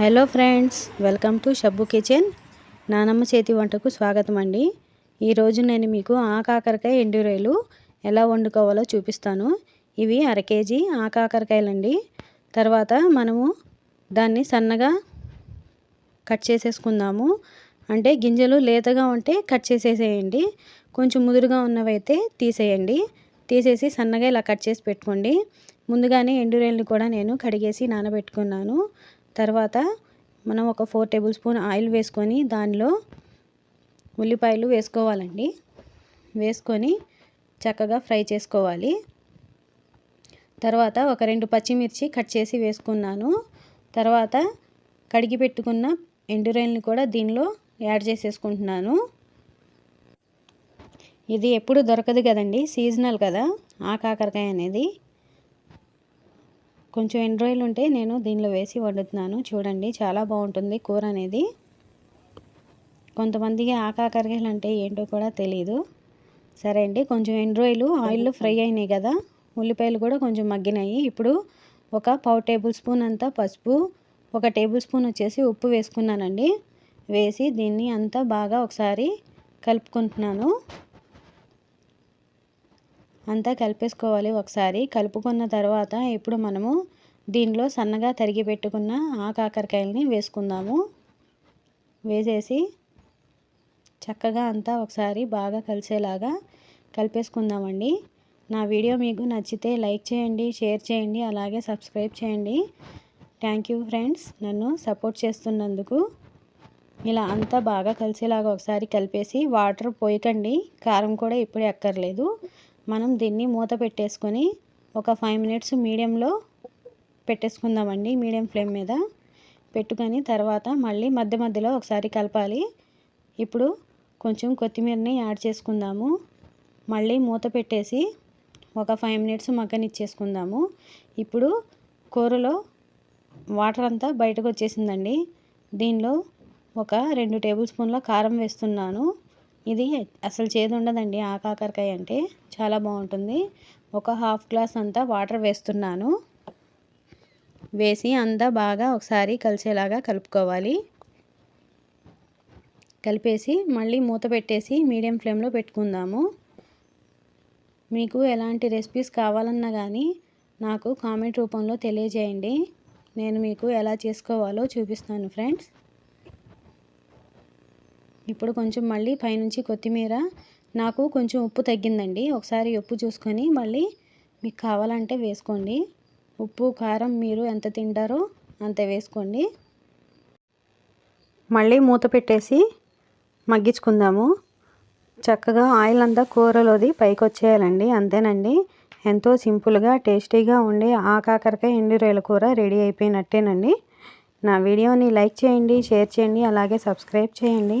Hello friends welcome to Shabbu kitchen. నానమ్మ చేతి వంటకు స్వాగతం అండి. ఈరోజు నేను మీకు ఆకాకరకాయ ఎండు ఎలా వండుకోవాలో చూపిస్తాను. ఇవి అర కేజీ ఆకాకరకాయలండి తర్వాత మనము దాన్ని సన్నగా కట్ చేసేసుకుందాము. అంటే గింజలు లేతగా ఉంటే కట్ చేసేసేయండి. కొంచెం ముదురుగా ఉన్నవైతే తీసేయండి. తీసేసి సన్నగా ఇలా కట్ చేసి పెట్టుకోండి. ముందుగానే ఎండు కూడా నేను కడిగేసి నానబెట్టుకున్నాను. తర్వాత మనం ఒక ఫోర్ టేబుల్ స్పూన్ ఆయిల్ వేసుకొని దానిలో ఉల్లిపాయలు వేసుకోవాలండి. వేసుకొని చక్కగా ఫ్రై చేసుకోవాలి. తర్వాత ఒక రెండు పచ్చిమిర్చి కట్ చేసి వేసుకున్నాను. తర్వాత కడిగి పెట్టుకున్న ఎండురాయల్ని కూడా దీనిలో యాడ్ చేసేసుకుంటున్నాను. ఇది ఎప్పుడు దొరకదు కదండి సీజనల్ కదా ఆ కాకరకాయ అనేది. కొంచెం ఎండు ఉంటే నేను దీనిలో వేసి వండుతున్నాను. చూడండి చాలా బాగుంటుంది కూర అనేది. కొంతమందికి ఆకాకరకాయలు అంటే ఏంటో కూడా తెలియదు సరే అండి కొంచెం ఎండు ఆయిల్ ఆయిల్లో ఫ్రై అయినాయి కదా. ఉల్లిపాయలు కూడా కొంచెం మగ్గినాయి. ఇప్పుడు ఒక పావు టేబుల్ స్పూన్ అంతా పసుపు ఒక టేబుల్ స్పూన్ వచ్చేసి ఉప్పు వేసుకున్నానండి. వేసి దీన్ని అంతా బాగా ఒకసారి కలుపుకుంటున్నాను. అంతా కలిపేసుకోవాలి ఒకసారి. కలుపుకున్న తర్వాత ఇప్పుడు మనము దీనిలో సన్నగా తరిగి పెట్టుకున్న ఆ కాకరకాయలని వేసుకుందాము. వేసేసి చక్కగా అంతా ఒకసారి బాగా కలిసేలాగా కలిపేసుకుందామండి. నా వీడియో మీకు నచ్చితే లైక్ చేయండి షేర్ చేయండి అలాగే సబ్స్క్రైబ్ చేయండి. Thank you friends. నన్ను సపోర్ట్ చేస్తున్నందుకు ఇలా అంతా బాగా కలిసేలాగా ఒకసారి కలిపేసి వాటర్ పోయకండి. కారం కూడా ఇప్పుడే అక్కర్లేదు. మనం దీన్ని మూత పెట్టేసుకొని ఒక ఫైవ్ మినిట్స్ మీడియంలో పెట్టేసుకుందామండి మీడియం ఫ్లేమ్ మీద. పెట్టుకొని తర్వాత మళ్ళీ మధ్య మధ్యలో ఒకసారి కలపాలి. ఇప్పుడు కొంచెం కొత్తిమీరని యాడ్ చేసుకుందాము. మళ్ళీ మూత పెట్టేసి ఒక ఫైవ్ మినిట్స్ మగ్గనిచ్చేసుకుందాము. ఇప్పుడు కూరలో వాటర్ అంతా బయటకు వచ్చేసిందండి. దీనిలో ఒక రెండు టేబుల్ స్పూన్ల కారం వేస్తున్నాను. ఇది అసలు చేదు ఉండదండి ఆ కాకరకాయ అంటే చాలా బాగుంటుంది. ఒక హాఫ్ గ్లాస్ అంతా వాటర్ వేస్తున్నాను. వేసి అంతా బాగా ఒకసారి కలిసేలాగా కలుపుకోవాలి. కలిపేసి మళ్ళీ మూత పెట్టేసి మీడియం ఫ్లేమ్లో పెట్టుకుందాము. మీకు ఎలాంటి రెసిపీస్ కావాలన్నా కానీ నాకు కామెంట్ రూపంలో తెలియజేయండి. నేను మీకు ఎలా చేసుకోవాలో చూపిస్తాను ఫ్రెండ్స్. ఇప్పుడు కొంచెం మళ్ళీ పైనుంచి కొత్తిమీర. నాకు కొంచెం ఉప్పు తగ్గిందండి. ఒకసారి ఉప్పు చూసుకొని మళ్ళీ మీకు కావాలంటే వేసుకోండి. ఉప్పు కారం మీరు ఎంత తింటారో అంత వేసుకోండి. మళ్ళీ మూత పెట్టేసి మగ్గించుకుందాము. చక్కగా ఆయిల్ అంతా కూరలోది పైకి వచ్చేయాలండి అంతేనండి. ఎంతో సింపుల్గా టేస్టీగా ఉండే ఆ కాకరకాయ కూర రెడీ అయిపోయినట్టేనండి. నా వీడియోని లైక్ చేయండి షేర్ చేయండి అలాగే సబ్స్క్రైబ్ చేయండి.